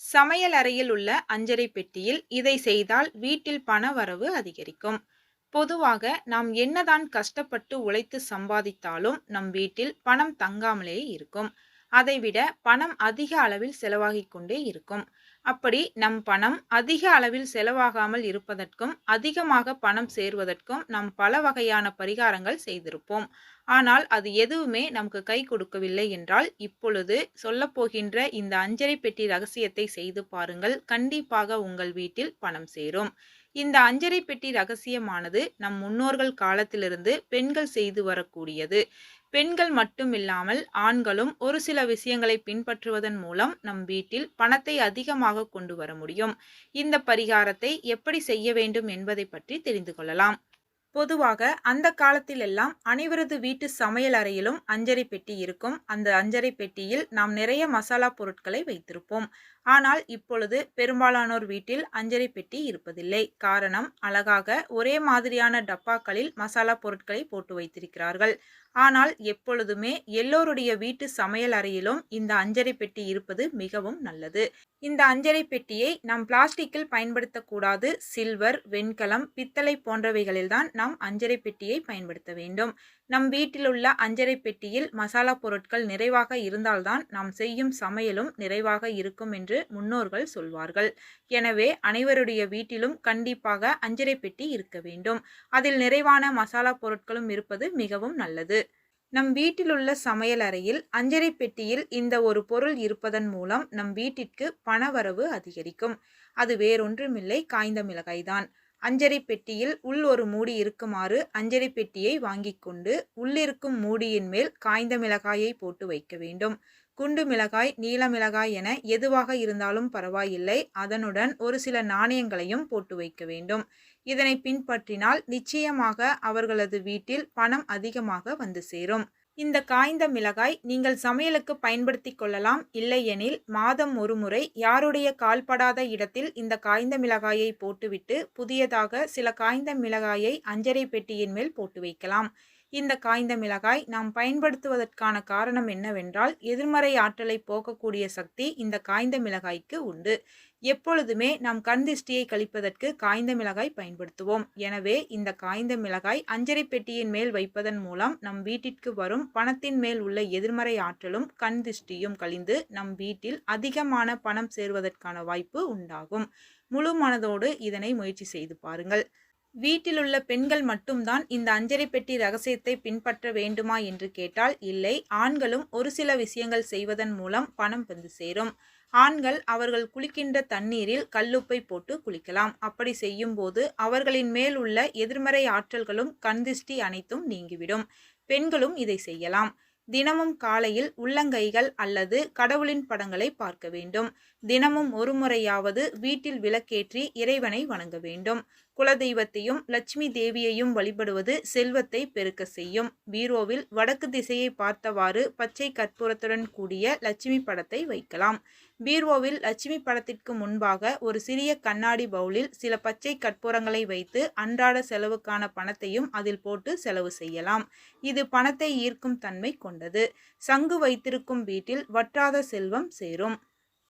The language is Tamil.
சமையல் அறையில் உள்ள அஞ்சறை பெட்டியில் இதை செய்தால் வீட்டில் பண வரவு அதிகரிக்கும். பொதுவாக நாம் என்னதான் கஷ்டப்பட்டு உழைத்து சம்பாதித்தாலும் நம் வீட்டில் பணம் தங்காமலே இருக்கும். அதைவிட பணம் அதிக அளவில் செலவாகிக் கொண்டே இருக்கும். அப்படி நம் பணம் அதிக அளவில் செலவாகாமல் இருப்பதற்கும் அதிகமாக பணம் சேர்வதற்கும் நாம் பல வகையான பரிகாரங்கள் செய்திருப்போம். ஆனால் அது எதுவுமே நமக்கு கை கொடுக்கவில்லை என்றால் இப்பொழுது சொல்லப்போகின்ற இந்த அஞ்சரை பெட்டி ரகசியத்தை செய்து பாருங்கள். கண்டிப்பாக உங்கள் வீட்டில் பணம் சேரும். இந்த அஞ்சரை பெட்டி ரகசியமானது நம் முன்னோர்கள் காலத்திலிருந்து பெண்கள் செய்து வரக்கூடியது. பெண்கள் மட்டும் இல்லாமல் ஆண்களும் ஒரு சில விஷயங்களை பின்பற்றுவதன் மூலம் நம் வீட்டில் பணத்தை அதிகமாக கொண்டு வர முடியும். இந்த பரிகாரத்தை எப்படி செய்ய வேண்டும் என்பதை பற்றி தெரிந்து கொள்ளலாம். பொதுவாக அந்த காலத்திலெல்லாம் அனைவரது வீட்டு சமையல் அறையிலும் அஞ்சரை பெட்டி இருக்கும். அந்த அஞ்சரை பெட்டியில் நாம் நிறைய மசாலா பொருட்களை வைத்திருப்போம். ஆனால் இப்பொழுது பெரும்பாலானோர் வீட்டில் அஞ்சரை பெட்டி இருப்பதில்லை. காரணம் அழகாக ஒரே மாதிரியான டப்பாக்களில் மசாலா பொருட்களை போட்டு வைத்திருக்கிறார்கள். ஆனால் எப்பொழுதுமே எல்லோருடைய வீட்டு சமையல் அறையிலும் இந்த அஞ்சரை பெட்டி இருப்பது மிகவும் நல்லது. இந்த அஞ்சரை பெட்டியை நாம் பிளாஸ்டிக்கில் பயன்படுத்தக்கூடாது சில்வர் வெண்கலம் பித்தளை போன்றவைகளில்தான் நாம் அஞ்சரை பெட்டியை பயன்படுத்த வேண்டும். நம் வீட்டில் உள்ள அஞ்சரை பெட்டியில் மசாலா பொருட்கள் நிறைவாக இருந்தால்தான் நாம் செய்யும் சமையலும் நிறைவாக இருக்கும் என்று முன்னோர்கள் சொல்வார்கள். எனவே அனைவருடைய வீட்டிலும் கண்டிப்பாக அஞ்சரை பெட்டி இருக்க வேண்டும். அதில் நிறைவான மசாலா பொருட்களும் இருப்பது மிகவும் நல்லது. நம் வீட்டிலுள்ள சமையல் அறையில் அஞ்சரை பெட்டியில் இந்த ஒரு பொருள் இருப்பதன் மூலம் நம் வீட்டிற்கு பணவரவு அதிகரிக்கும். அது வேறொன்றுமில்லை காய்ந்த மிளகாய்தான். அஞ்சரை பெட்டியில் உள் ஒரு மூடி இருக்குமாறு அஞ்சரை பெட்டியை வாங்கிக் கொண்டு உள்ளிருக்கும் மூடியின் மேல் காய்ந்த மிளகாயை போட்டு வைக்க வேண்டும். குண்டு மிளகாய் நீல மிளகாய் என எதுவாக இருந்தாலும் பரவாயில்லை. அதனுடன் ஒரு சில நாணயங்களையும் போட்டு வைக்க வேண்டும். இதனை பின்பற்றினால் நிச்சயமாக அவர்களது வீட்டில் பணம் அதிகமாக வந்து சேரும். இந்த காய்ந்த மிளகாய் நீங்கள் சமையலுக்கு பயன்படுத்தி கொள்ளலாம். இல்லையெனில் மாதம் ஒரு முறை யாருடைய கால்படாத இடத்தில் இந்த காய்ந்த மிளகாயை போட்டுவிட்டு புதியதாக சில காய்ந்த மிளகாயை அஞ்சரை பெட்டியின் மேல் போட்டு வைக்கலாம். இந்த காய்ந்த மிளகாய் நாம் பயன்படுத்துவதற்கான காரணம் என்னவென்றால் எதிர்மறை ஆற்றலை போக்கக்கூடிய சக்தி இந்த காய்ந்த மிளகாய்க்கு உண்டு. எப்பொழுதுமே நாம் கண் திஷ்டியை கழிப்பதற்கு காய்ந்த மிளகாய் பயன்படுத்துவோம். எனவே இந்த காய்ந்த மிளகாய் அஞ்சரை பெட்டியின் மேல் வைப்பதன் மூலம் நம் வீட்டிற்கு வரும் பணத்தின் மேல் உள்ள எதிர்மறை ஆற்றலும் கண் திஷ்டியும் கழிந்து நம் வீட்டில் அதிகமான பணம் சேர்வதற்கான வாய்ப்பு உண்டாகும். முழு மனதோடு இதனை முயற்சி செய்து பாருங்கள். வீட்டிலுள்ள பெண்கள் மட்டும்தான் இந்த அஞ்சரை பெட்டி ரகசியத்தை பின்பற்ற வேண்டுமா என்று கேட்டால் இல்லை. ஆண்களும் ஒரு சில விஷயங்கள் செய்வதன் மூலம் பணம் வந்து சேரும். ஆண்கள் அவர்கள் குளிக்கின்ற தண்ணீரில் கல்லுப்பை போட்டு குளிக்கலாம். அப்படி செய்யும் போது அவர்களின் மேல் உள்ள எதிர்மறை ஆற்றல்களும் கண்திஷ்டி அனைத்தும் நீங்கிவிடும். பெண்களும் இதை செய்யலாம். தினமும் காலையில் உள்ளங்கைகள் அல்லது கடவுளின் படங்களை பார்க்க வேண்டும். தினமும் ஒரு முறையாவது வீட்டில் விளக்கேற்றி இறைவனை வணங்க வேண்டும். குலதெய்வத்தையும் லட்சுமி தேவியையும் வழிபடுவது செல்வத்தை பெருக்க செய்யும். பீரோவில் வடக்கு திசையை பார்த்தவாறு பச்சை கற்பூரத்துடன் கூடிய லட்சுமி படத்தை வைக்கலாம். பீர்வோவில் லட்சுமி படத்திற்கு முன்பாக ஒரு சிறிய கண்ணாடி பவுலில் சில பச்சை கற்பூரங்களை வைத்து அன்றாட செலவுக்கான பணத்தையும் அதில் போட்டு செலவு செய்யலாம். இது பணத்தை ஈர்க்கும் தன்மை கொண்டது. சங்கு வைத்திருக்கும் வீட்டில் வற்றாத செல்வம் சேரும்.